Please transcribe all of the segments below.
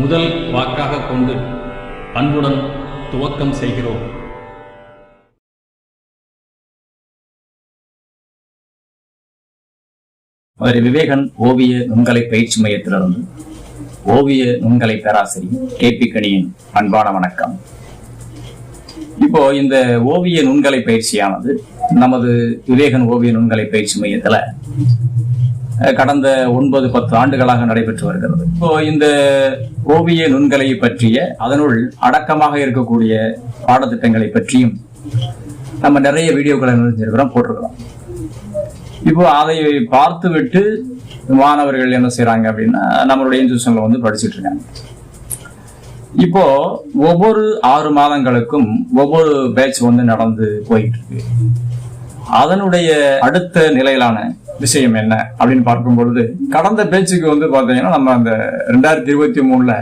முதல் வாக்காக கொண்டு அன்புடன் துவக்கம் செய்கிறோம். அவர் விவேகன் ஓவிய நுண்கலை பயிற்சி மையத்திலிருந்து ஓவிய நுண்கலை பேராசிரியர் கே பி கணியின் அன்பான வணக்கம். இப்போ இந்த ஓவிய நுண்கலை பயிற்சியானது நமது விவேகன் ஓவிய நுண்கலை பயிற்சி மையத்துல கடந்த ஒன்பது பத்து ஆண்டுகளாக நடைபெற்று வருகிறது. இப்போ இந்த ஓவிய நுண்கலை பற்றிய அதனுள் அடக்கமாக இருக்கக்கூடிய பாடத்திட்டங்களை பற்றியும் நம்ம நிறைய வீடியோக்களை நிறைஞ்சிருக்கிறோம் போட்டிருக்கிறோம். இப்போ அதை பார்த்துவிட்டு மாணவர்கள் என்ன செய்யறாங்க அப்படின்னா நம்மளுடைய இன்ஸ்டியூஷன்ல வந்து படிச்சுட்டு இருக்காங்க. இப்போ ஒவ்வொரு ஆறு மாதங்களுக்கும் ஒவ்வொரு பேட்ச் வந்து நடந்து போயிட்டு இருக்கு. அதனுடைய அடுத்த நிலையிலான விஷயம் என்ன அப்படின்னு பார்க்கும் பொழுது கடந்த பேச்சுக்கு வந்து பாத்தீங்கன்னா நம்ம அந்த ரெண்டாயிரத்தி இருபத்தி மூணுல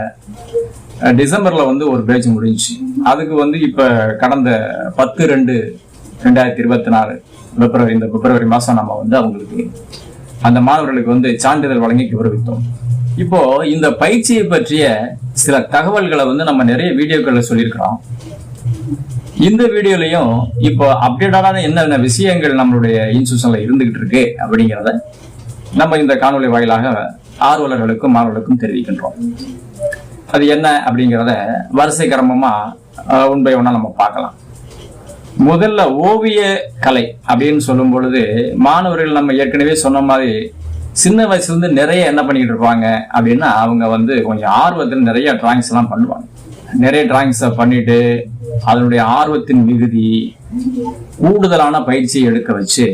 டிசம்பர்ல வந்து ஒரு பேச்சு முடிஞ்சிச்சு. அதுக்கு வந்து இப்ப கடந்த பத்து ரெண்டு ரெண்டாயிரத்தி இருபத்தி நாலு பிப்ரவரி இந்த பிப்ரவரி மாசம் நம்ம வந்து அவங்களுக்கு அந்த மாணவர்களுக்கு வந்து சான்றிதழ் வழங்கி கௌரவித்தோம் இப்போ இந்த பயிற்சியை பற்றிய சில தகவல்களை வந்து நம்ம நிறைய வீடியோக்களில் சொல்லியிருக்கிறோம். இந்த வீடியோலயும் இப்போ அப்டேட்டடான என்னென்ன விஷயங்கள் நம்மளுடைய இன்ஸ்டியூஷன்ல இருந்துகிட்டு இருக்கு அப்படிங்கிறத நம்ம இந்த காணொலி வாயிலாக ஆர்வலர்களுக்கும் மாணவர்களுக்கும் தெரிவிக்கின்றோம். அது என்ன அப்படிங்கிறத வரிசை கிரமமா அஹ், ஒன் பை ஒன்னா நம்ம பார்க்கலாம். முதல்ல ஓவிய கலை அப்படின்னு சொல்லும் பொழுது மாணவர்கள் நம்ம ஏற்கனவே சொன்ன மாதிரி சின்ன வயசுல இருந்து நிறைய என்ன பண்ணிக்கிட்டு இருப்பாங்க அப்படின்னா அவங்க வந்து கொஞ்சம் ஆர்வத்தில் நிறைய டிராயிங்ஸ் எல்லாம் பண்ணுவாங்க. நிறைய டிராயிங்ஸை பண்ணிட்டு அதனுடைய ஆர்வத்தின் மிகுதி கூடுதலான பயிற்சியை எடுக்க வச்சு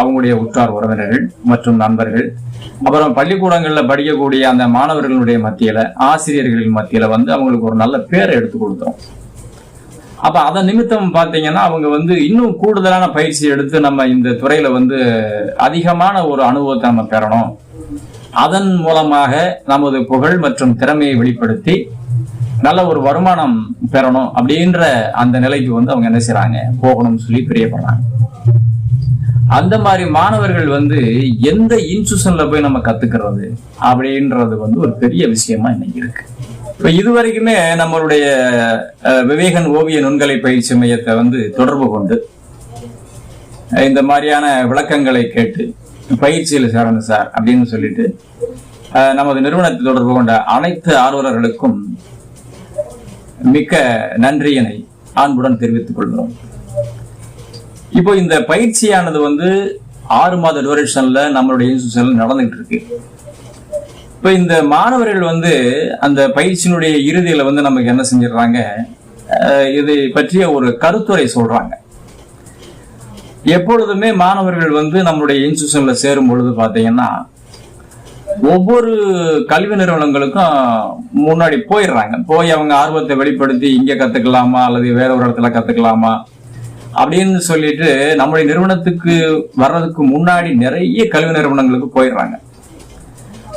அவங்களுடைய உற்றார் உறவினர்கள் மற்றும் நண்பர்கள் அப்புறம் பள்ளிக்கூடங்களில் படிக்கக்கூடிய அந்த மாணவர்களுடைய மத்தியில் ஆசிரியர்களின் மத்தியில் வந்து அவங்களுக்கு ஒரு நல்ல பேரை எடுத்து கொடுத்தோம். அப்போ அதன் நிமித்தம் பார்த்தீங்கன்னா அவங்க வந்து இன்னும் கூடுதலான பயிற்சி எடுத்து நம்ம இந்த துறையில் வந்து அதிகமான ஒரு அனுபவத்தை நம்ம பெறணும். அதன் மூலமாக நமது புகழ் மற்றும் திறமையை வெளிப்படுத்தி நல்ல ஒரு வருமானம் பெறணும் அப்படின்ற அந்த நிலைக்கு வந்து அவங்க என்ன செய்யறாங்க போகணும்னு சொல்லி பிரியப்படுறாங்க அந்த மாதிரி மாணவர்கள் வந்து எந்த இன்ஸ்டியூஷன்ல போய் நம்ம கத்துக்கிறது அப்படின்றது வந்து ஒரு பெரிய விஷயமா இன்னைக்கு இருக்கு. இப்ப இதுவரைக்குமே நம்மளுடைய அஹ், விவேகன் ஓவிய நுண்கலை பயிற்சி மையத்தை வந்து தொடர்பு கொண்டு இந்த மாதிரியான விளக்கங்களை கேட்டு பயிற்சியில் சேரணும் சார் அப்படின்னு சொல்லிட்டு அஹ், நமது நிறுவனத்தை தொடர்பு கொண்ட அனைத்து ஆர்வலர்களுக்கும் மிக்க நன்றியினை அன்புடன் தெரிவித்துக் கொள்கிறோம். இப்போ இந்த பயிற்சியானது வந்து ஆறு மாத டூரேஷன்ல நம்மளுடைய இன்ஸ்டியூஷன்ல நடந்துகிட்டு இருக்கு. இப்போ இந்த மாணவர்கள் வந்து அந்த பயிற்சியினுடைய இறுதியில வந்து நமக்கு என்ன செஞ்சிடுறாங்க? இது பற்றிய ஒரு கருத்துரை சொல்றாங்க. எப்பொழுதுமே மாணவர்கள் வந்து நம்மளுடைய இன்ஸ்டியூஷன்ல சேரும் பொழுது பார்த்தீங்கன்னா ஒவ்வொரு கல்வி நிறுவனங்களுக்கும் முன்னாடி போயிடுறாங்க. போய் அவங்க ஆர்வத்தை வெளிப்படுத்தி இங்க கத்துக்கலாமா அல்லது வேற ஒரு இடத்துல கத்துக்கலாமா அப்படின்னு சொல்லிட்டு நம்முடைய நிறுவனத்துக்கு வர்றதுக்கு முன்னாடி நிறைய கல்வி நிறுவனங்களுக்கு போயிடுறாங்க.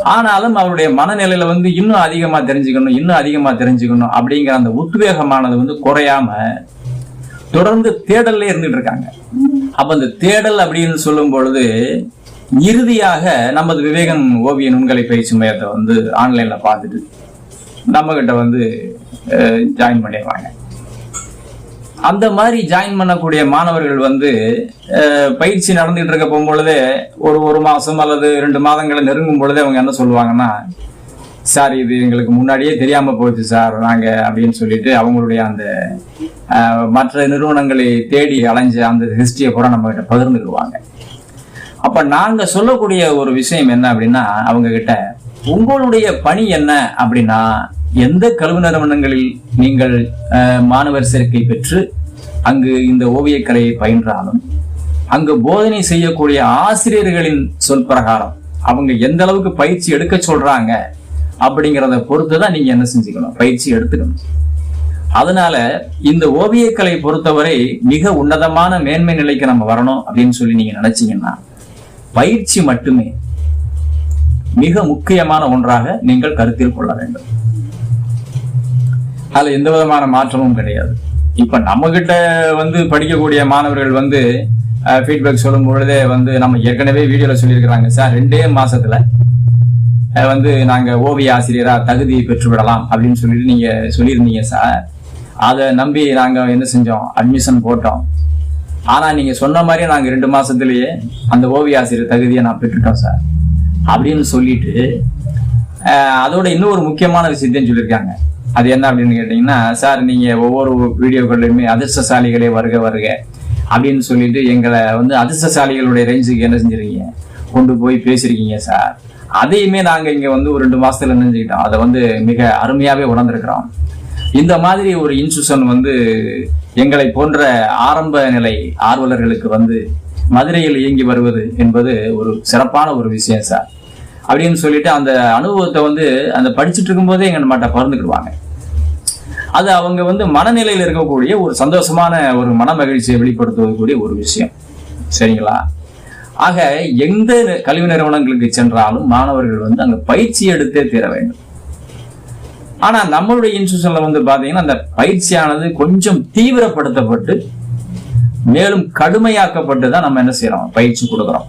ஆனாலும் அவருடைய மனநிலையில வந்து இன்னும் அதிகமா தெரிஞ்சுக்கணும் இன்னும் அதிகமா தெரிஞ்சுக்கணும் அப்படிங்கிற அந்த உத்வேகமானது வந்து குறையாம தொடர்ந்து தேடல்ல இருந்துட்டு இருக்காங்க. அப்ப அந்த தேடல் அப்படின்னு சொல்லும் பொழுது இறுதியாக நமது விவேகன் ஓவிய நுண்கலை பயிற்சி மையத்தை வந்து ஆன்லைன்ல பார்த்துட்டு நம்ம கிட்ட வந்து ஜாயின் பண்ணிடுவாங்க அந்த மாதிரி ஜாயின் பண்ணக்கூடிய மாணவர்கள் வந்து பயிற்சி நடந்துகிட்டு இருக்க போகும்பொழுதே ஒரு ஒரு மாதம் அல்லது ரெண்டு மாதங்களை நெருங்கும் பொழுதே அவங்க என்ன சொல்லுவாங்கன்னா சார் இது எங்களுக்கு முன்னாடியே தெரியாமல் போச்சு சார் நாங்கள் அப்படின்னு சொல்லிட்டு அவங்களுடைய அந்த மற்ற நிறுவனங்களை தேடி அலைஞ்ச அந்த ஹிஸ்டரியை கூட நம்மகிட்ட பகிர்ந்துக்குவாங்க அப்ப நாங்க சொல்லக்கூடிய ஒரு விஷயம் என்ன அப்படின்னா அவங்க கிட்ட உங்களுடைய பணி என்ன? அப்படின்னா எந்த கல்வி நிறுவனங்களில் நீங்கள் அஹ், மாணவர் சேர்க்கை பெற்று அங்கு இந்த ஓவியக்கலையை பயின்றாலும் அங்கு போதனை செய்யக்கூடிய ஆசிரியர்களின் சொல் பிரகாரம் அவங்க எந்த அளவுக்கு பயிற்சி எடுக்க சொல்றாங்க அப்படிங்கிறத பொறுத்து தான் நீங்க என்ன செஞ்சுக்கணும் பயிற்சி எடுத்துக்கணும். அதனால இந்த ஓவியக்கலை பொறுத்தவரை மிக உன்னதமான மேன்மை நிலைக்கு நம்ம வரணும் அப்படின்னு சொல்லி நீங்க நினைச்சீங்கன்னா பயிற்சி மட்டுமே மிக முக்கியமான ஒன்றாக நீங்கள் கருத்தில் கொள்ள வேண்டும். அதுல எந்த விதமான மாற்றமும் கிடையாது. இப்ப நம்ம கிட்ட வந்து படிக்கக்கூடிய மாணவர்கள் வந்து ஃபீட்பேக் சொல்லும் பொழுதே வந்து நம்ம ஏற்கனவே வீடியோல சொல்லியிருக்கிறாங்க. சார் ரெண்டே மாசத்துல வந்து நாங்க ஓவிய ஆசிரியரா தகுதி பெற்று விடலாம் அப்படின்னு சொல்லிட்டு நீங்க சொல்லியிருந்தீங்க சார். அதை நம்பி நாங்க என்ன செஞ்சோம்? அட்மிஷன் போட்டோம். ஆனா நீங்க சொன்ன மாதிரியே நாங்க ரெண்டு மாசத்துலயே அந்த ஓவிய ஆசிரியர் தகுதியை நான் பெற்றுட்டோம் சார். அப்படின்னு சொல்லிட்டு அதோட அதோட இன்னொரு முக்கியமான விஷயத்தையும் சொல்லியிருக்காங்க. அது என்ன அப்படின்னு கேட்டீங்கன்னா சார் நீங்க ஒவ்வொரு வீடியோக்கள்லையுமே அதிர்ஷ்டசாலிகளே வருக வருக அப்படின்னு சொல்லிட்டு எங்களை வந்து அதிர்ஷ்டசாலிகளுடைய ரேஞ்சுக்கு என்ன செஞ்சிருக்கீங்க? கொண்டு போய் பேசியிருக்கீங்க சார். அதையுமே நாங்க இங்க வந்து ஒரு ரெண்டு மாசத்துல நினைஞ்சுக்கிட்டோம் அதை வந்து மிக அருமையாவே உணர்ந்திருக்கிறோம். இந்த மாதிரி ஒரு இன்ஸ்டியூஷன் வந்து எங்களை போன்ற ஆரம்ப நிலை ஆர்வலர்களுக்கு வந்து மதுரையில் இயங்கி வருவது என்பது ஒரு சிறப்பான ஒரு விஷயம் சார். அப்படின்னு சொல்லிட்டு அந்த அனுபவத்தை வந்து அந்த படிச்சுட்டு இருக்கும்போதே எங்கள் நம்மகிட்ட பகிர்ந்துக்கிடுவாங்க. அது அவங்க வந்து மனநிலையில் இருக்கக்கூடிய ஒரு சந்தோஷமான ஒரு மன மகிழ்ச்சியை வெளிப்படுத்துவதற்குரிய ஒரு விஷயம். சரிங்களா? ஆக எந்த கல்வி நிறுவனங்களுக்கு சென்றாலும் மாணவர்கள் வந்து அங்கே பயிற்சி எடுத்தே தீர வேண்டும். ஆனா நம்மளுடைய இன்ஸ்டியூஷன்ல வந்து பாத்தீங்கன்னா அந்த பயிற்சியானது கொஞ்சம் தீவிரப்படுத்தப்பட்டு மேலும் கடுமையாக்கப்பட்டு தான் நம்ம என்ன செய்யறோம்? பயிற்சி கொடுக்குறோம்.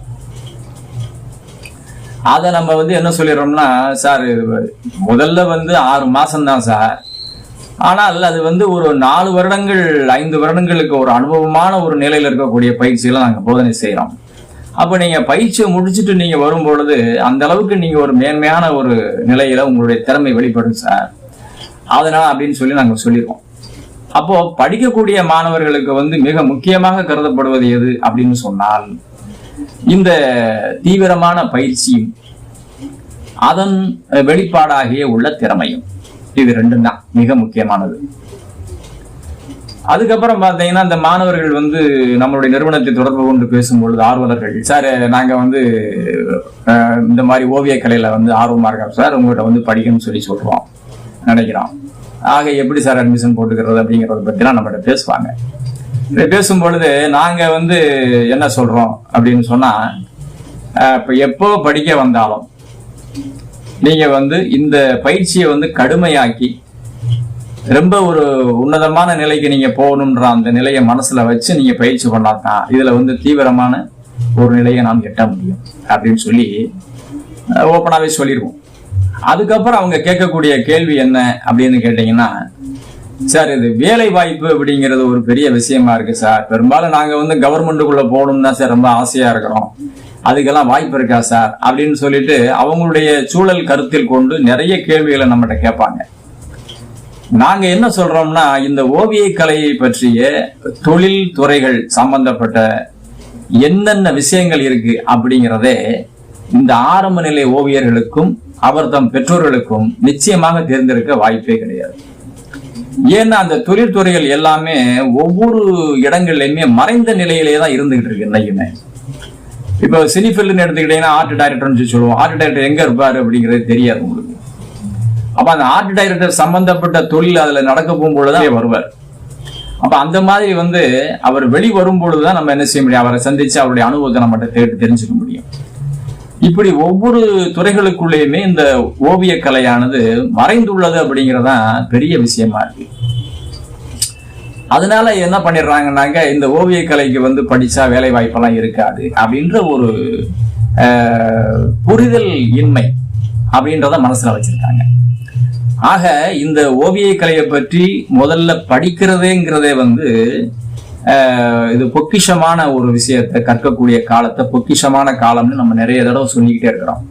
அதை நம்ம வந்து என்ன சொல்லிடுறோம்னா சார் முதல்ல வந்து ஆறு மாசம் தான் சார். ஆனால் அது வந்து ஒரு நாலு வருடங்கள் ஐந்து வருடங்களுக்கு ஒரு அனுபவமான ஒரு நிலையில இருக்கக்கூடிய பயிற்சிகளை நாங்கள் போதனை செய்கிறோம் அப்போ நீங்கள் பயிற்சியை முடிச்சுட்டு நீங்கள் வரும் பொழுது அந்த அளவுக்கு நீங்கள் ஒரு மேன்மையான ஒரு நிலையில் உங்களுடைய திறமை வெளிப்படும் சார். அதனால் அப்படின்னு சொல்லி நாங்கள் சொல்லிடுவோம் அப்போ படிக்கக்கூடிய மாணவர்களுக்கு வந்து மிக முக்கியமாக கருதப்படுவது எது அப்படின்னு சொன்னால் இந்த தீவிரமான பயிற்சியும் அதன் வெளிப்பாடாகிய உள்ள திறமையும் இது ரெண்டும் தான் மிக முக்கியமானது. அதுக்கப்புறம் பார்த்தீங்கன்னா இந்த மாணவர்கள் வந்து நம்மளுடைய நிறுவனத்தை தொடர்பு கொண்டு பேசும்பொழுது ஆர்வலர்கள் சார் நாங்கள் வந்து இந்த மாதிரி ஓவிய கலையில் வந்து ஆர்வமாக இருக்கோம் சார் உங்கள்கிட்ட வந்து படிக்கணும்னு சொல்லி சொல்கிறோம் நினைக்கிறோம். ஆக எப்படி சார் அட்மிஷன் போட்டுக்கிறது அப்படிங்கிறத பற்றிலாம் நம்மகிட்ட பேசுவாங்க. இதை பேசும் பொழுது வந்து என்ன சொல்கிறோம் அப்படின்னு சொன்னால் இப்போ எப்போ படிக்க வந்தாலும் நீங்கள் வந்து இந்த பயிற்சியை வந்து கடுமையாக்கி ரொம்ப ஒரு உன்னதமான நிலைக்கு நீங்க போகணுன்ற அந்த நிலையை மனசுல வச்சு நீங்க பயிற்சி பண்ணாதான் இதுல வந்து தீவிரமான ஒரு நிலையை நாம் எட்ட முடியும் அப்படின்னு சொல்லி ஓப்பனாவே சொல்லிடுவோம் அதுக்கப்புறம் அவங்க கேட்கக்கூடிய கேள்வி என்ன அப்படின்னு கேட்டீங்கன்னா சார் இது வேலை வாய்ப்பு அப்படிங்கிறது ஒரு பெரிய விஷயமா இருக்கு சார். பெரும்பாலும் நாங்க வந்து கவர்மெண்ட்டுக்குள்ள போகணும்னு தான் சார் ரொம்ப ஆசையா இருக்கிறோம். அதுக்கெல்லாம் வாய்ப்பு இருக்கா சார்? அப்படின்னு சொல்லிட்டு அவங்களுடைய சூழல் கருத்தில் கொண்டு நிறைய கேள்விகளை நம்மகிட்ட கேட்பாங்க. நாங்க என்ன சொல்றோம்னா இந்த ஓவிய கலையை பற்றிய தொழில் துறைகள் சம்பந்தப்பட்ட என்னென்ன விஷயங்கள் இருக்கு அப்படிங்கிறதே இந்த ஆரம்ப நிலை ஓவியர்களுக்கும் அவர் தம் பெற்றோர்களுக்கும் நிச்சயமாக தேர்ந்தெடுக்க வாய்ப்பே கிடையாது. ஏன்னா அந்த தொழில்துறைகள் எல்லாமே ஒவ்வொரு இடங்கள்லையுமே மறைந்த நிலையிலேயே தான் இருந்துகிட்டு இருக்கு இன்னைக்குமே. இப்போ சினிஃபில்னு எடுத்துக்கிட்டீங்கன்னா ஆர்ட் டைரக்டர்னு சொல்லுவோம். ஆர்ட் டைரக்டர் எங்க இருப்பாரு அப்படிங்கிறது தெரியாது உங்களுக்கு. அப்ப அந்த ஆர்ட் டைரக்டர் சம்பந்தப்பட்ட தொழில் அதுல நடக்க போகும்பொழுதுதான் வருவார். அப்ப அந்த மாதிரி வந்து அவர் வெளி வரும் பொழுதுதான் நம்ம என்ன செய்ய முடியும்? அவரை சந்திச்சு அவருடைய அனுபவத்தை நம்மகிட்ட கேட்டு தெரிஞ்சுக்க முடியும். இப்படி ஒவ்வொரு துறைகளுக்குள்ளேயுமே இந்த ஓவிய கலையானது மறைந்துள்ளது அப்படிங்கறதான் பெரிய விஷயமா இருக்கு. அதனால என்ன பண்ணிடுறாங்கன்னாங்க இந்த ஓவிய கலைக்கு வந்து படிச்சா வேலை வாய்ப்பெல்லாம் இருக்காது அப்படின்ற ஒரு அஹ், புரிதல் இன்மை அப்படின்றத மனசுல வச்சிருக்காங்க. ஆக இந்த ஓவிய கலையை பற்றி முதல்ல படிக்கிறதேங்கிறதே வந்து இது பொக்கிஷமான ஒரு விஷயத்தை கற்கக்கூடிய காலத்தை பொக்கிஷமான காலம்னு நம்ம நிறைய தடவை சொல்லிக்கிட்டே இருக்கிறோம்.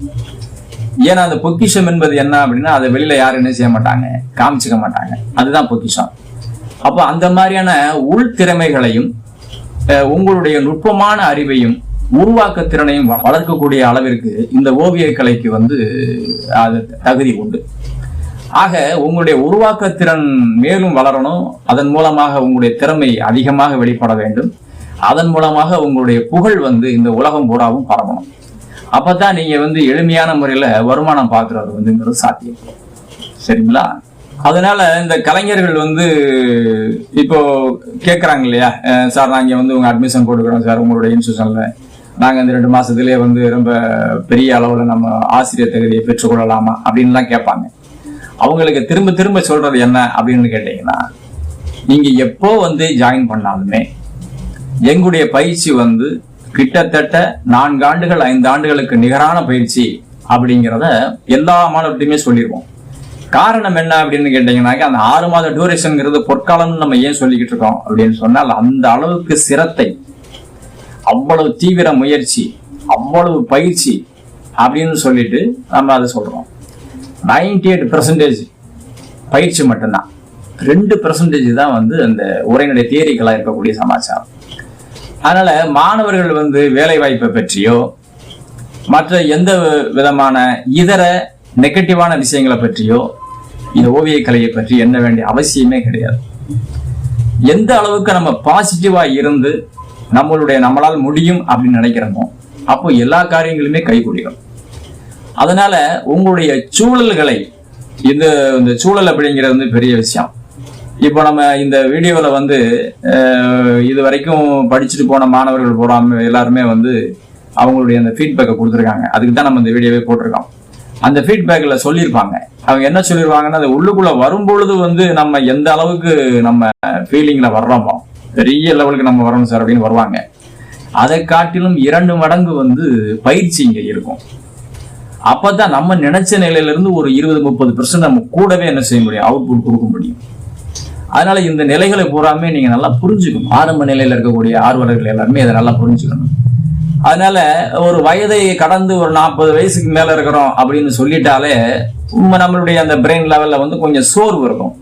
ஏன்னா அந்த பொக்கிஷம் என்பது என்ன அப்படின்னா அதை வெளியில யாரும் என்ன செய்ய மாட்டாங்க காமிச்சுக்க மாட்டாங்க. அதுதான் பொக்கிஷம். அப்போ அந்த மாதிரியான உள் திறமைகளையும் உங்களுடைய நுட்பமான அறிவையும் உருவாக்க திறனையும் வளர்க்கக்கூடிய அளவிற்கு இந்த ஓவிய கலைக்கு வந்து அது தகுதி உண்டு. ஆக உங்களுடைய உருவாக்க திறன் மேலும் வளரணும். அதன் மூலமாக உங்களுடைய திறமை அதிகமாக வெளிப்பட வேண்டும். அதன் மூலமாக உங்களுடைய புகழ் வந்து இந்த உலகம் பூராவும் பரவணும். அப்பதான் நீங்க வந்து எளிமையான முறையில வருமானம் பார்க்கறது வந்துங்கிறது சாத்தியம். சரிங்களா? அதனால இந்த கலைஞர்கள் வந்து இப்போ கேட்குறாங்க இல்லையா சார் நாங்கள் வந்து உங்க அட்மிஷன் போட்டுக்கிறோம் சார் உங்களுடைய இன்ஸ்டியூஷன்ல நாங்கள் இந்த ரெண்டு மாசத்துலயே வந்து ரொம்ப பெரிய அளவில் நம்ம ஆசிரியர் தகுதியை பெற்றுக்கொள்ளலாமா அப்படின்லாம் கேட்பாங்க. அவங்களுக்கு திரும்ப திரும்ப சொல்றது என்ன அப்படின்னு கேட்டீங்கன்னா நீங்க எப்போ வந்து ஜாயின் பண்ணாலுமே எங்களுடைய பயிற்சி வந்து கிட்டத்தட்ட நான்கு ஆண்டுகள் ஐந்து ஆண்டுகளுக்கு நிகரான பயிற்சி அப்படிங்கிறத எல்லா மாணவர்கிட்டையுமே சொல்லிடுவோம் காரணம் என்ன அப்படின்னு கேட்டீங்கன்னாக்க அந்த ஆறு மாத டூரேஷன்ங்கிறது பொற்காலம்னு நம்ம ஏன் சொல்லிக்கிட்டு இருக்கோம் அப்படின்னு சொன்னால் அந்த அளவுக்கு சிரத்தை அவ்வளவு தீவிர முயற்சி அவ்வளவு பயிற்சி அப்படின்னு சொல்லிட்டு நம்ம அதை சொல்றோம். நைன்டி எயிட் பெர்சன்டேஜ் பயிற்சி மட்டும்தான். ரெண்டு பெர்சன்டேஜ் தான் வந்து அந்த உரைநடை தேரிகளாக இருக்கக்கூடிய சமாச்சாரம். அதனால மாணவர்கள் வந்து வேலை வாய்ப்பை பற்றியோ மற்ற எந்த விதமான இதர நெகட்டிவான விஷயங்களை பற்றியோ இந்த ஓவியக்கலையை பற்றி எண்ண வேண்டிய அவசியமே கிடையாது. எந்த அளவுக்கு நம்ம பாசிட்டிவா இருந்து நம்மளுடைய நம்மளால் முடியும் அப்படின்னு நினைக்கிறோமோ அப்போ எல்லா காரியங்களுமே கைகூடிடும். அதனால உங்களுடைய சூழல்களை இந்த இந்த சூழல் அப்படிங்கிறது வந்து பெரிய விஷயம். இப்போ நம்ம இந்த வீடியோவில் வந்து இது வரைக்கும் படிச்சுட்டு போன மாணவர்கள் போடாம எல்லாருமே வந்து அவங்களுடைய அந்த ஃபீட்பேக்கை கொடுத்துருக்காங்க. அதுக்கு தான் நம்ம இந்த வீடியோவே போட்டிருக்கோம். அந்த ஃபீட்பேக்கில் சொல்லியிருப்பாங்க. அவங்க என்ன சொல்லியிருவாங்கன்னா அது உள்ளுக்குள்ள வரும்பொழுது வந்து நம்ம எந்த அளவுக்கு நம்ம ஃபீலிங்கில் வர்றோமோ பெரிய லெவலுக்கு நம்ம வரணும் சார் அப்படின்னு வருவாங்க. அதை காட்டிலும் இரண்டு மடங்கு வந்து பயிற்சி இங்கே இருக்கும். அப்பதான் நம்ம நினைச்ச நிலையில இருந்து ஒரு இருபது முப்பது பெர்சன்ட் நம்ம கூடவே என்ன செய்ய முடியும்? அவுட்புட் கொடுக்க முடியும். அதனால இந்த நிலைகளை பூராமே நீங்க நல்லா புரிஞ்சுக்கணும். ஆரம்ப நிலையில இருக்கக்கூடிய ஆர்வலர்கள் எல்லாருமே இதை நல்லா புரிஞ்சுக்கணும். அதனால ஒரு வயதை கடந்து ஒரு நாற்பது வயசுக்கு மேல இருக்கிறோம் அப்படின்னு சொல்லிட்டாலே உண்மை நம்மளுடைய அந்த பிரெயின் லெவல்ல வந்து கொஞ்சம் சோர்வு இருக்கும்.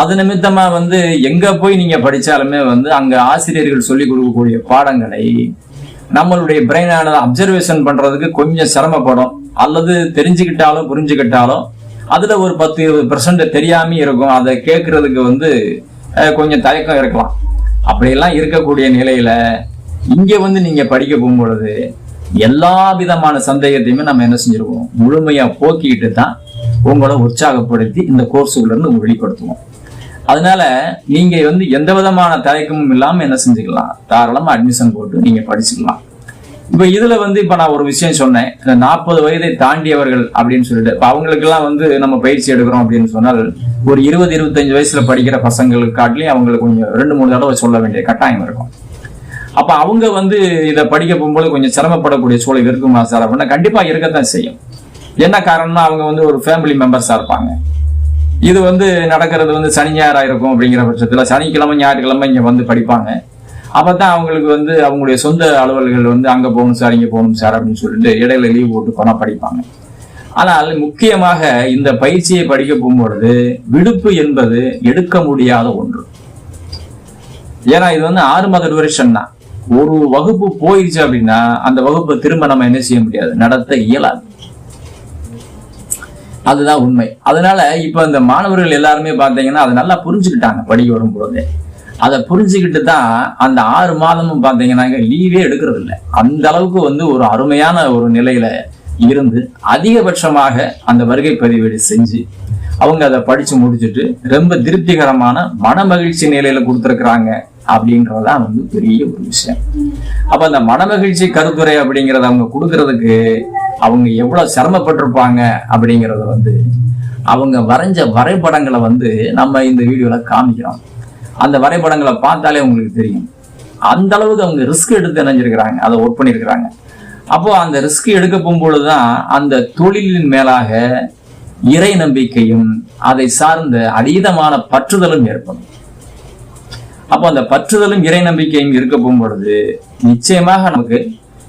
அது நிமித்தமா வந்து எங்க போய் நீங்க படிச்சாலுமே வந்து அங்க ஆசிரியர்கள் சொல்லி கொடுக்கக்கூடிய பாடங்களை நம்மளுடைய பிரெயினானது அப்சர்வேஷன் பண்றதுக்கு கொஞ்சம் சிரமப்படும். அல்லது தெரிஞ்சுக்கிட்டாலும் புரிஞ்சுக்கிட்டாலும் அதுல ஒரு பத்து இருபது பெர்சன்ட் தெரியாம இருக்கும். அதை கேட்கறதுக்கு வந்து கொஞ்சம் தயக்கம் இருக்கலாம். அப்படியெல்லாம் இருக்கக்கூடிய நிலையில இங்க வந்து நீங்க படிக்க போகும்பொழுது எல்லா விதமான சந்தேகத்தையுமே நம்ம என்ன செஞ்சிருக்கோம் முழுமையா போக்கிக்கிட்டு தான் உங்களை உற்சாகப்படுத்தி இந்த கோர்ஸுக்குள்ள இருந்து வெளிப்படுத்துவோம். அதனால நீங்க வந்து எந்த விதமான தயக்கமும் இல்லாம என்ன செஞ்சுக்கலாம்? தாராளமா அட்மிஷன் போட்டு நீங்க படிச்சுக்கலாம். இப்ப இதுல வந்து இப்ப நான் ஒரு விஷயம் சொன்னேன். இந்த நாற்பது வயதை தாண்டியவர்கள் அப்படின்னு சொல்லிட்டு இப்ப அவங்களுக்கு எல்லாம் வந்து நம்ம பயிற்சி எடுக்கிறோம் அப்படின்னு சொன்னால் ஒரு இருபது இருபத்தஞ்சு வயசுல படிக்கிற பசங்களுக்கு காட்டிலையும் அவங்களுக்கு கொஞ்சம் ரெண்டு மூணு தடவை சொல்ல வேண்டிய கட்டாயம் இருக்கும். அப்ப அவங்க வந்து இதை படிக்க போகும்போது கொஞ்சம் சிரமப்படக்கூடிய சூழல் இருக்குமா சார்? அப்படின்னா கண்டிப்பா இருக்கத்தான் செய்யும். என்ன காரணம்னா அவங்க வந்து ஒரு ஃபேமிலி மெம்பர்ஸா இருப்பாங்க. இது வந்து நடக்கிறது வந்து சனி ஞாயிறாக இருக்கும் அப்படிங்கிற பட்சத்துல சனிக்கிழமை ஞாயிற்றுக்கிழமை இங்கே வந்து படிப்பாங்க. அப்பதான் அவங்களுக்கு வந்து அவங்களுடைய சொந்த அலுவல்கள் வந்து அங்க போகணும் சார் இங்க போகணும் சார் அப்படின்னு சொல்லிட்டு இடையில லீவ் போட்டு போனா படிப்பாங்க. ஆனால் முக்கியமாக இந்த பயிற்சியை படிக்க போகும்பொழுது விடுப்பு என்பது எடுக்க முடியாத ஒன்று. ஏன்னா இது வந்து ஆறு மாத டூரேஷன் தான். ஒரு வகுப்பு போயிடுச்சு அப்படின்னா அந்த வகுப்பை திரும்ப நம்ம என்ன செய்ய முடியாது? நடத்த இயலாது. அதுதான் உண்மை. அதனால இப்ப இந்த மாணவர்கள் எல்லாருமே பாத்தீங்கன்னா அதை நல்லா புரிஞ்சுக்கிட்டாங்க படிக்க வரும்போது அதை புரிஞ்சுக்கிட்டு தான் அந்த ஆறு மாதமும் பாத்தீங்கன்னாங்க லீவே எடுக்கிறது இல்லை அந்த அளவுக்கு வந்து ஒரு அருமையான ஒரு நிலையில இருந்து அதிகபட்சமாக அந்த வருகை பதிவேடு செஞ்சு அவங்க அதை படிச்சு முடிச்சுட்டு ரொம்ப திருப்திகரமான மன மகிழ்ச்சி நிலையில கொடுத்துருக்குறாங்க. அப்படின்றதான் வந்து பெரிய ஒரு விஷயம். அப்ப அந்த மனமகிழ்ச்சி கருத்துரை அப்படிங்கறத அவங்க கொடுக்கறதுக்கு அவங்க எவ்வளவு சிரமப்பட்டிருப்பாங்க அப்படிங்கறத வந்து அவங்க வரைஞ்ச வரைபடங்களை வந்து நம்ம இந்த வீடியோல காமிக்கிறோம். அந்த வரைபடங்களை பார்த்தாலே உங்களுக்கு தெரியும். அந்த அளவுக்கு அவங்க ரிஸ்க் எடுத்து நினைஞ்சிருக்கிறாங்க. அதை ஒர்க் பண்ணியிருக்கிறாங்க. அப்போ அந்த ரிஸ்க் எடுக்க போகும்பொழுதுதான் அந்த தொழிலின் மேலாக இறை நம்பிக்கையும் அதை சார்ந்த அதீதமான பற்றுதலும் ஏற்படும். அப்போ அந்த பற்றுதலும் இறை நம்பிக்கையும் இருக்க போகும்பொழுது நிச்சயமாக நமக்கு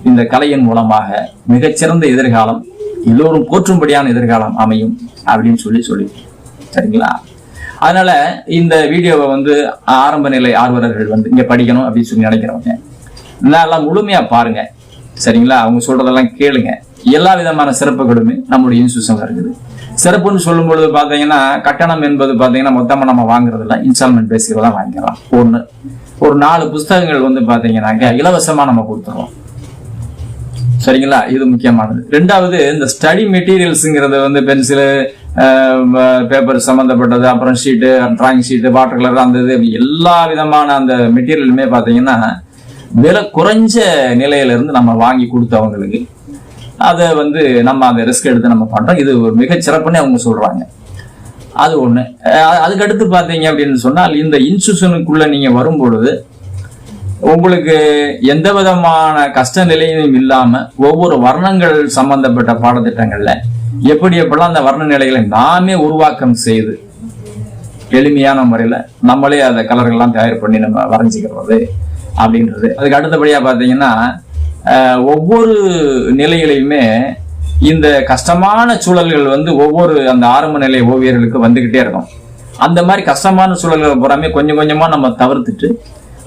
இந்த கலையின் மூலமாக மிகச்சிறந்த எதிர்காலம் எல்லோரும் போற்றும்படியான எதிர்காலம் அமையும் அப்படின்னு சொல்லி சொல்லி. சரிங்களா? அதனால இந்த வீடியோவை வந்து ஆரம்ப நிலை ஆர்வலர்கள் வந்து இங்க படிக்கணும் அப்படின்னு சொல்லி நினைக்கிறவங்க நல்லா முழுமையா பாருங்க. சரிங்களா? அவங்க சொல்றதெல்லாம் கேளுங்க. எல்லா விதமான சிறப்புகளுமே நம்மளுடைய இன்ஸ்டியூஷன்ல இருக்குது. சிறப்புன்னு சொல்லும் பொழுது பாத்தீங்கன்னா கட்டணம் என்பது பாத்தீங்கன்னா மொத்தமா நம்ம வாங்குறது இல்லை இன்ஸ்டால்மெண்ட் பேசிக்கிறதா தான் வாங்கிக்கலாம் ஒண்ணு. ஒரு நாலு புஸ்தகங்கள் வந்து பாத்தீங்கன்னாக்க இலவசமா நம்ம கொடுத்துருவோம். சரிங்களா? இது முக்கியமானது. ரெண்டாவது இந்த ஸ்டடி மெட்டீரியல்ஸுங்கிறது வந்து பென்சிலு பேப்பர் சம்மந்தப்பட்டது அப்புறம் sheet drawing sheet water colour அந்த இது எல்லா விதமான அந்த மெட்டீரியலுமே பார்த்தீங்கன்னா விலை குறைஞ்ச நிலையிலிருந்து நம்ம வாங்கி கொடுத்தவங்களுக்கு அதை வந்து நம்ம அந்த ரிஸ்க் எடுத்து நம்ம பண்றோம். இது ஒரு மிகச் சிறப்புன்னு அவங்க சொல்றாங்க. அது ஒண்ணு. அதுக்கடுத்து அதுக்கு அடுத்து பாத்தீங்க அப்படின்னு சொன்னால் இந்த இன்ஸ்டியூஷனுக்குள்ள நீங்க வரும்பொழுது உங்களுக்கு எந்த விதமான கஷ்ட நிலையும் இல்லாம ஒவ்வொரு வர்ணங்கள் சம்பந்தப்பட்ட பாடத்திட்டங்கள்ல எப்படி எப்படிலாம் அந்த வர்ண நிலைகளை நாமே உருவாக்கம் செய்து எளிமையான முறையில நம்மளே அந்த கலர்கள்லாம் தயார் பண்ணி நம்ம வரைஞ்சிக்கிறது அப்படின்றது. அதுக்கு அடுத்தபடியா பாத்தீங்கன்னா ஒவ்வொரு நிலையிலையுமே இந்த கஷ்டமான சூழல்கள் வந்து ஒவ்வொரு அந்த ஆரம்ப நிலை ஓவியர்களுக்கு வந்துகிட்டே இருக்கும். அந்த மாதிரி கஷ்டமான சூழல்கள் பூராமே கொஞ்சம் கொஞ்சமா நம்ம தவிர்த்துட்டு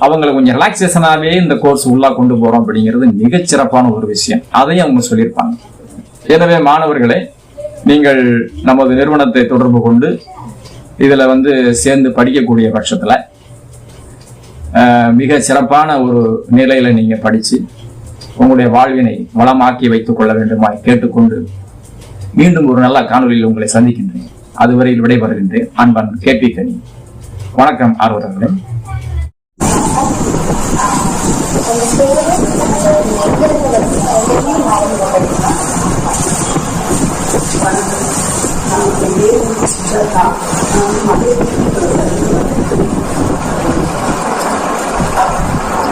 அவங்களை கொஞ்சம் ரிலாக்ஸேஷனாகவே இந்த கோர்ஸ் உள்ளா கொண்டு போறோம் அப்படிங்கிறது மிகச் சிறப்பான ஒரு விஷயம். அதையும் அவங்க சொல்லியிருப்பாங்க. எனவே மாணவர்களே நீங்கள் நமது நிறுவனத்தை தொடர்பு கொண்டு இதில் வந்து சேர்ந்து படிக்கக்கூடிய பட்சத்தில் மிக சிறப்பான ஒரு நிலையில நீங்க படிச்சு உங்களுடைய வாழ்வினை வளமாக்கி வைத்துக் கொள்ள வேண்டுமாய் கேட்டுக்கொண்டு மீண்டும் ஒரு நல்ல காணொலியில் உங்களை சந்திக்கின்றேன். அதுவரையில் விடைபெறுகின்றேன். அன்பன் கேபி கனி. வணக்கம் ஆர்வலர்களே.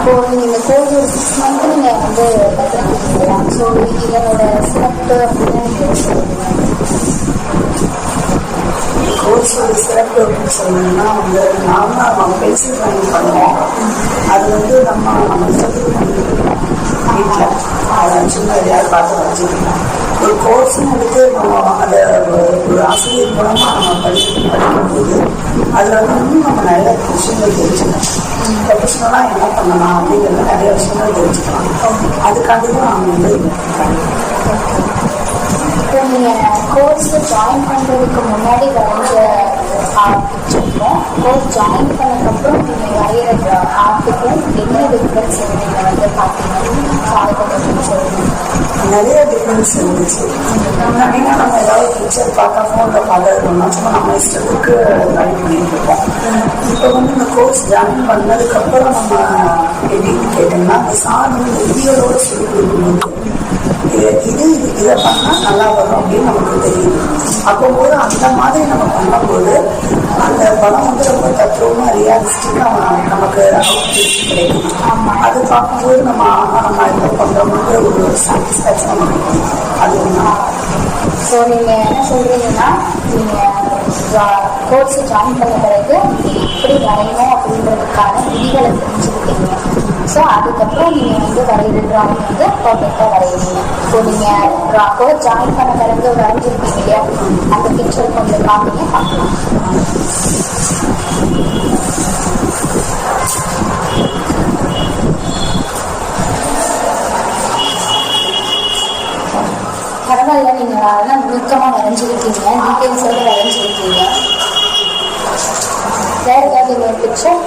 இப்போ நீங்கள் இந்த கோர்ஸ் ஒரு சிக்ஸ் நீங்கள் வந்து ஸோ இதனோட சிறப்பு அப்படின்னு நீங்கள் கோர்ஸோட சிறப்பு அப்படின்னு சொல்லணும்னா வந்து நாம நம்ம பென்சில் ட்ராயிங் பண்ணுவோம் அது வந்து நம்ம நம்ம வீட்டில் அதை சின்ன எதையாவது பார்த்து வச்சுக்கலாம் ஒரு கோர்ஸ்னு எடுத்து நம்ம அதை ஒரு- ஒரு ஆசிரியர் மூலமாக நம்ம படிக்க படிக்கும்போது அதில் வந்து இன்னும் நம்ம நிறைய விஷயங்கள் தெரிஞ்சுக்கலாம். ப்ரொஃபஷனலாக என்ன பண்ணலாம் அப்படிங்கிறது நிறைய விஷயங்கள் தெரிஞ்சுக்கலாம். அதுக்காக தான் நாம வந்து இப்போ நீங்கள் கோர்ஸ் ஜாயின் பண்ணுறதுக்கு முன்னாடி வரைஞ்ச ஆரம்பிச்சிருக்கோம். கோர்ஸ் ஜாயின் பண்ணதுக்கப்புறம் நீங்கள் வரைகிற ஆர்ட்டுக்கும் என்ன டிஃப்ரென்ஸ் நீங்கள் வந்து பார்த்தீங்கன்னா அதை கொஞ்சம் சொல்லுங்கள் நிறைய டிஃப்ரென்ஸ் இருந்துச்சு. முன்னாடினா நம்ம ஏதாவது பிக்சர் பார்த்தா ஃபோனில் பார்த்துருக்கோம்னா சும்மா நம்ம இஷ்டத்துக்கு ட்ராயிங் பண்ணிட்டு இருக்கோம் இப்போ வந்து இந்த கோர்ஸ் ஜாயின் பண்ணதுக்கப்புறம் நம்ம எப்படின்னு கேட்டோம்னா அந்த சார் வந்து வீடியோட சொல்லி கொடுக்கணும். இது இது இது இதை பண்ணால் நல்லா வரும் அப்படின்னு நமக்கு தெரியும் அப்போது அந்த மாதிரி நம்ம பண்ணும்போது அந்த படம் வந்து ரொம்ப தத்துவமா ரியாலிஸ்டிக்கா நமக்கு கிடைக்கும் அது பார்க்கும்போது நம்ம ஆஹா, நம்ம என்ன பண்ணுறோம்ன்ற ஒரு சாட்டிஸ்ஃபேக்ஷன் கிடைக்கும் அது ஒன்று ஸோ நீங்கள் என்ன சொல்கிறீங்கன்னா நீங்கள் கோர்ஸ் ஜாயின் பண்ண பிறகு எப்படி வரையணும் அப்படின்றதுக்கான விதிகளை தெரிஞ்சுக்கிட்டீங்க. ஸோ அதுக்கப்புறம் நீங்கள் வந்து வரைகிற டிராயிங் வந்து பர்ஃபெக்டாக வரைவீங்க ஸோ நீங்கள் கோர்ஸ் ஜாயின் பண்ண பிறகு வரைஞ்சிருப்பீங்க. இல்லையா அந்த பிக்சர் கொஞ்சம் காமிங்க பார்க்கலாம். பரவாயில்ல நீங்கள் அதெல்லாம் நுணுக்கமாக வரைஞ்சிருக்கீங்க. டீட்டெயில்ஸோடு வரைஞ்சிருக்கீங்க. வேறு ஏதாவது ஒரு பிக்சர்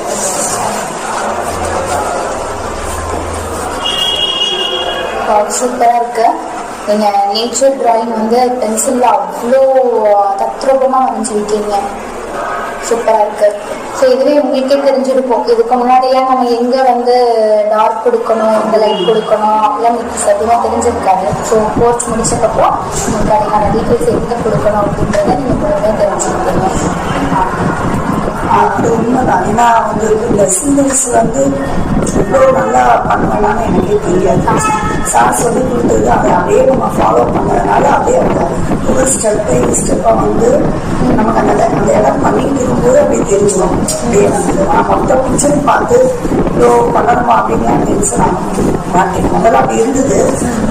சூப்பராக இருக்கு. நீங்கள் நேச்சர் டிராயிங் வந்து பென்சிலில் அவ்வளோ தத்ரூபமாக வரைஞ்சிருக்கீங்க. சூப்பராக இருக்கு. ஸோ இதுவே உங்களுக்கே தெரிஞ்சிருக்கும். இதுக்கு முன்னாடியெல்லாம் நம்ம எங்கே வந்து டார்க் கொடுக்கணும் இந்த லைட் கொடுக்கணும் அப்படிலாம் உங்களுக்கு சத்தியமாக தெரிஞ்சிருக்காது. ஸோ கோர்ஸ் முடிச்சதுக்கப்புறம் உங்களுக்கு அதுக்கான டீட்டெயில்ஸ் எங்கே கொடுக்கணும் அப்படின்றத நீங்கள் முழுமையாக தெரிஞ்சிருக்கீங்க அது உண்மைதான் ஏன்னா வந்து இந்த சிங்கிள்ஸ் வந்து எவ்வளோ நல்லா பண்ணலாம்னு எனக்கே தெரியாது. சார் சொல்லி கொடுத்தது அதை அப்படியே நம்ம ஃபாலோ பண்ணதுனால ஸ்டெப் பை ஸ்டெப்பாக வந்து நமக்கு அந்த அந்த இடம் பண்ணிட்டு இருக்கும்போது அப்படி தெரிஞ்சிடும் அப்படியே வந்து நான் மொத்த பிக்சரும் பார்த்து இவ்வளோ பண்ணணுமா? அப்படின்னு டென்ஷன் ஆகும் முதல்ல அப்படி இருந்தது.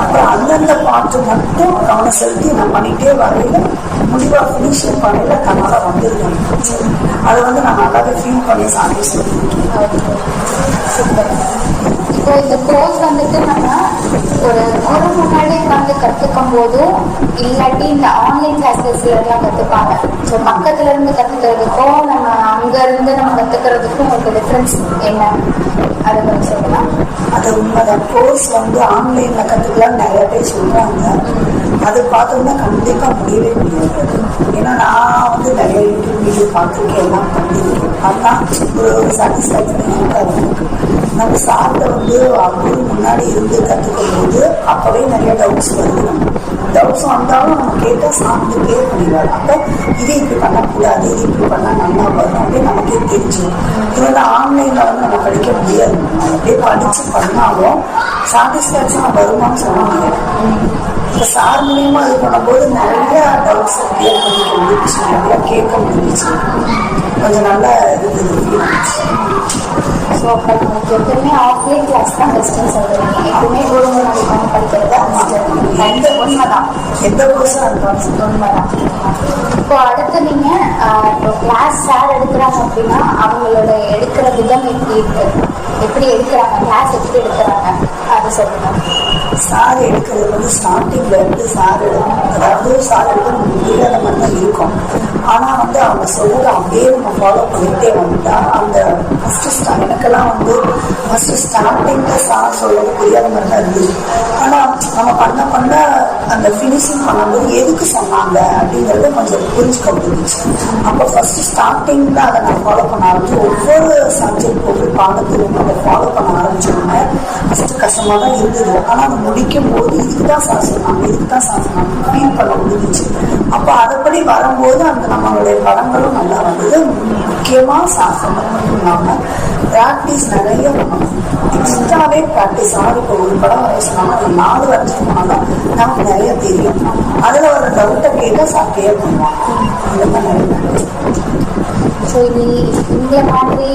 அப்புறம் அந்தந்த பாட்டு மட்டும் கவனம் செலுத்தி நான் பண்ணிட்டே வரையில முடிவாக ஃபினிஷிங் பண்ணல தன்னால வந்துருக்கேன். அதை வந்து நான் நல்லாவே ஃபீல் பண்ணி சாமி சொல்லிட்டு இப்போ இந்த கோர்ஸ் வந்துட்டு நம்ம ஒரு ஒரு முன்னாடி உட்காந்து கற்றுக்கும் போதும் இல்லாட்டி இந்த ஆன்லைன் கிளாஸஸ்ல எல்லாம் கற்றுப்பாங்க ஸோ பக்கத்துல இருந்து கற்றுக்கிறதுக்கும் நம்ம அங்க இருந்து நம்ம கற்றுக்கிறதுக்கும் உங்களுக்கு டிஃப்ரென்ஸ் என்ன? அதை கொஞ்சம் சொல்லலாம் அது உண்மைதான். கோர்ஸ் வந்து ஆன்லைன்ல கத்துக்கலாம். நிறைய பேர் சொல்றாங்க. அது பார்த்தோம்னா கண்டிப்பா முடியவே முடியாது. ஏன்னா நான் வந்து நிறைய யூடியூப் வீடியோ பார்த்துருக்கேன். எல்லாம் பண்ணியிருக்கேன் ஆனால் ஒரு சாட்டிஸ்ஃபேக்ஷன் இருக்காது நம்ம சார்ட்ட வந்து அவங்களுக்கு முன்னாடி இருந்து கற்றுக்கும் போது அப்பவே நிறைய டவுட்ஸ் வருது டவுட்ஸ் வந்தாலும் நம்ம கேட்டால் சாப்பிட்டு கிளியர் பண்ணிடுவார் அப்போ இது இப்படி பண்ணக்கூடாது இது இப்படி பண்ணால் நல்லா வரும் அப்படின்னு நமக்கே தெரிஞ்சிடும். இது வந்து ஆன்லைனில் வந்து நம்ம படிக்க முடியாது. நம்ம அப்படியே படித்து பண்ணாலும் சாட்டிஸ்ஃபேக்ஷனாக வருமான்னு சொல்ல முடியாது. இப்போ சார் மூலியமா இது பண்ணும்போது நிறைய டவுட்ஸ் கிளியர் பண்ணிக்க முடிஞ்சிச்சு. நிறையா கேட்க முடிஞ்சிச்சு. கொஞ்சம் நல்லா இது feel ஸோ அப்போ நமக்கு எப்பவுமே ஆஃப்லைன் கிளாஸ் தான் பெஸ்ட்டுன்னு சொல்கிறீங்க எப்பவுமே குரு முன்னாடி உட்காந்து படிக்கிறது தான் பெஸ்ட்டு எந்த உண்மைதான் எந்த கோர்ஸும் இருந்தாலும் உண்மைதான் இப்போ அடுத்து நீங்க இப்போ கிளாஸ் சார் எடுக்கிறாங்க அப்படின்னா அவங்களோட எடுக்கிற விதம் எப்படி இருக்கு? எப்படி எடுக்கிறாங்க? கிளாஸ் எப்படி எடுக்கிறாங்க? அது சொல்லுங்க. சார் எடுக்கிறது வந்து ஸ்டார்டிங்ல இருந்து சார் எடுக்கணும். அதாவது சார் எடுக்க முடியாத மாதிரி தான் இருக்கும். ஆனால் வந்து அவங்க சொல்கிற அப்படியே நம்ம ஃபாலோ பண்ணிட்டே வந்துட்டால் அந்த ஃபர்ஸ்ட் ஸ்டா எனக்கெல்லாம் வந்து ஃபர்ஸ்ட் ஸ்டார்டிங்ல சார் சொல்றது புரியாத மாதிரி தான் இருந்துச்சு ஆனால் நம்ம பண்ண பண்ண அந்த ஃபினிஷிங் பண்ணும்போது எதுக்கு சொன்னாங்க அப்படிங்கிறத கொஞ்சம் புரிஞ்சுக்க முடிஞ்சிச்சு. அப்போ ஃபர்ஸ்ட் ஸ்டார்டிங்ல அதை நான் ஃபாலோ பண்ண ஆரம்பிச்சு ஒவ்வொரு சப்ஜெக்ட் ஒவ்வொரு பாடத்திலும் அதை ஃபாலோ பண்ண ஆரம்பிச்சோன்னே ஃபர்ஸ்ட் கஷ்டமாக தான் இருந்தது. ஆனால் அதை முடிக்கும் போது இதுக்கு தான் சார் சொன்னாங்க இதுக்கு தான் சார் சொன்னாங்க. ஃபீல் பண்ண முடிஞ்சிச்சு. அப்போ அதுபடி வரும்போது அந்த நம்மளுடைய படங்களும் நல்லா வந்தது. முக்கியமாக சார் சொன்னது மட்டும் இல்லாமல் ப்ராக்டிஸ் நிறைய பண்ணணும் எக்ஸ்ட்ராவே ப்ராக்டிஸ் ஆகும் இப்போ ஒரு படம் சொன்னாங்க அது நாலு வரைஞ்சிட்டு போனாலும் நமக்கு நிறைய தெரியும். அதில் ஒரு டவுட்டை கேட்டால் சார் கிளியர் பண்ணுவாங்க மாதிரி நிறைய. ஸோ இது இந்த மாதிரி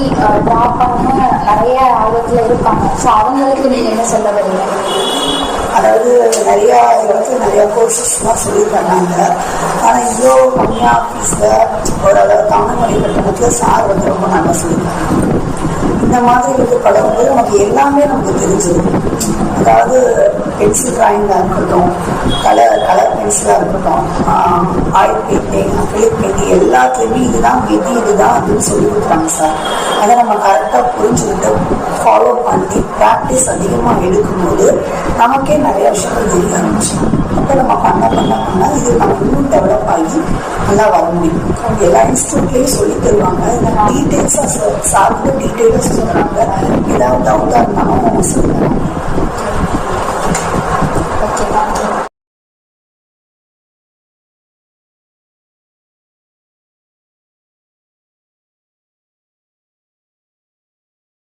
பண்ண நிறைய ஆர்வத்தில் இருப்பாங்க. ஸோ அவங்களுக்கு நீங்கள் என்ன சொல்ல வரீங்க? அதாவது நிறைய இடத்துல நிறைய கோர்சஸ்லாம் சொல்லி தராங்க ஆனால் இவ்வளோ கம்மியாக ஃபீஸில் ஓரளவு தமிழ் மொழி கட்டணத்தில் சார் வந்து ரொம்ப நல்லா சொல்லி தராங்க இந்த மாதிரி வந்து பழகும்போது நமக்கு எல்லாமே நமக்கு தெரிஞ்சிடும் அதாவது பென்சில் ட்ராயிங்காக இருக்கட்டும் கலர் கலர் பென்சிலாக இருக்கட்டும் ஆயில் பெயிண்டிங் அக்ரிலிக் பெயிண்டிங் எல்லாத்துலேயுமே இதுதான் விதி இதுதான் அப்படின்னு சொல்லி கொடுக்குறாங்க சார். அதை நம்ம கரெக்டாக புரிஞ்சுக்கிட்டு ஃபாலோ பண்ணி ப்ராக்டிஸ் அதிகமாக எடுக்கும்போது நமக்கே நிறைய விஷயங்கள் தெரிய ஆரம்பிச்சிடும். மட்டும் நம்ம பண்ண பண்ண பண்ணால் இது நம்ம இன்னும் டெவலப் ஆகி நல்லா வர முடியும் எல்லா இன்ஸ்டியூட்லேயும் சொல்லி தருவாங்க டீட்டெயில்ஸாக சார்ந்த டீட்டெயிலாக சொல்கிறாங்க ஏதாவது டவுட்டாக இருந்தாலும் அவங்க சொல்லலாம் ஓகே தேங்க்யூ